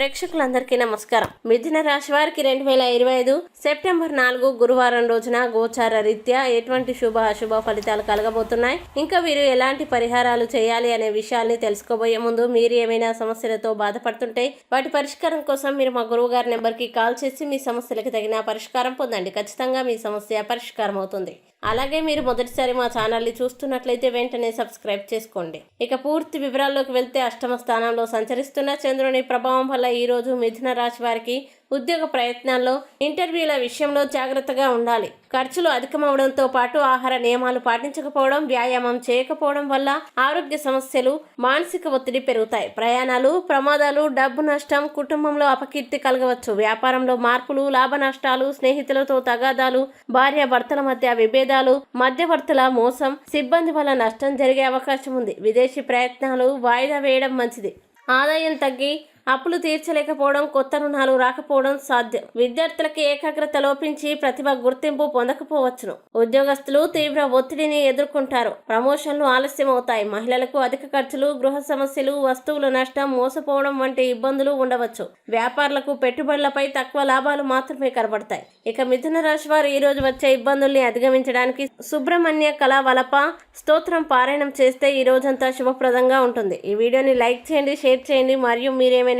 ప్రేక్షకులందరికీ నమస్కారం. మిథున రాశి వారికి రెండు వేల ఇరవై ఐదు సెప్టెంబర్ నాలుగు గురువారం రోజున గోచార రీత్యా ఎటువంటి శుభ అశుభ ఫలితాలు కలగబోతున్నాయి? ఇంకా వీరు ఎలాంటి పరిహారాలు చేయాలి అనే విషయాల్ని తెలుసుకోబోయే ముందు మీరు ఏమైనా సమస్యలతో బాధపడుతుంటే వాటి పరిష్కారం కోసం మీరు మా గురువు గారి నెంబర్కి కాల్ చేసి మీ సమస్యలకు తగిన పరిష్కారం పొందండి. ఖచ్చితంగా మీ సమస్య పరిష్కారం అవుతుంది. అలాగే మీరు మొదటిసారి మా ఛానల్ని చూస్తున్నట్లయితే వెంటనే సబ్స్క్రైబ్ చేసుకోండి. ఇక పూర్తి వివరాల్లోకి వెళ్తే అష్టమ స్థానంలో సంచరిస్తున్న చంద్రుని ప్రభావం వల్ల ఈ రోజు మిథున రాశి వారికి ఉద్యోగ ప్రయత్నాల్లో ఇంటర్వ్యూల విషయంలో జాగ్రత్తగా ఉండాలి. ఖర్చులు అధికమవడంతో పాటు ఆహార నియమాలు పాటించకపోవడం వ్యాయామం చేయకపోవడం వల్ల ఆరోగ్య సమస్యలు మానసిక ఒత్తిడి పెరుగుతాయి. ప్రయాణాలు ప్రమాదాలు డబ్బు నష్టం కుటుంబంలో అపకీర్తి కలగవచ్చు. వ్యాపారంలో మార్పులు లాభ నష్టాలు స్నేహితులతో తగాదాలు భార్య భర్తల మధ్య విభేదాలు మధ్యవర్తుల మోసం సిబ్బంది వల్ల నష్టం జరిగే అవకాశం ఉంది. విదేశీ ప్రయత్నాలు వాయిదా వేయడం మంచిది. ఆదాయం తగ్గి అప్పులు తీర్చలేకపోవడం కొత్త రుణాలు రాకపోవడం సాధ్యం. విద్యార్థులకి ఏకాగ్రత లోపించి ప్రతిభ గుర్తింపు పొందకపోవచ్చును. ఉద్యోగస్తులు తీవ్ర ఒత్తిడిని ఎదుర్కొంటారు. ప్రమోషన్లు ఆలస్యం అవుతాయి మహిళలకు అధిక ఖర్చులు గృహ సమస్యలు వస్తువుల నష్టం మోసపోవడం వంటి ఇబ్బందులు ఉండవచ్చు. వ్యాపారులకు పెట్టుబడులపై తక్కువ లాభాలు మాత్రమే కనబడతాయి. ఇక మిథున రాశి వారు ఈ రోజు వచ్చే ఇబ్బందుల్ని అధిగమించడానికి సుబ్రహ్మణ్య కళా వలప స్తోత్రం పారాయణం చేస్తే ఈ రోజంతా శుభప్రదంగా ఉంటుంది. ఈ వీడియోని లైక్ చేయండి షేర్ చేయండి. మరియు మీరేమైనా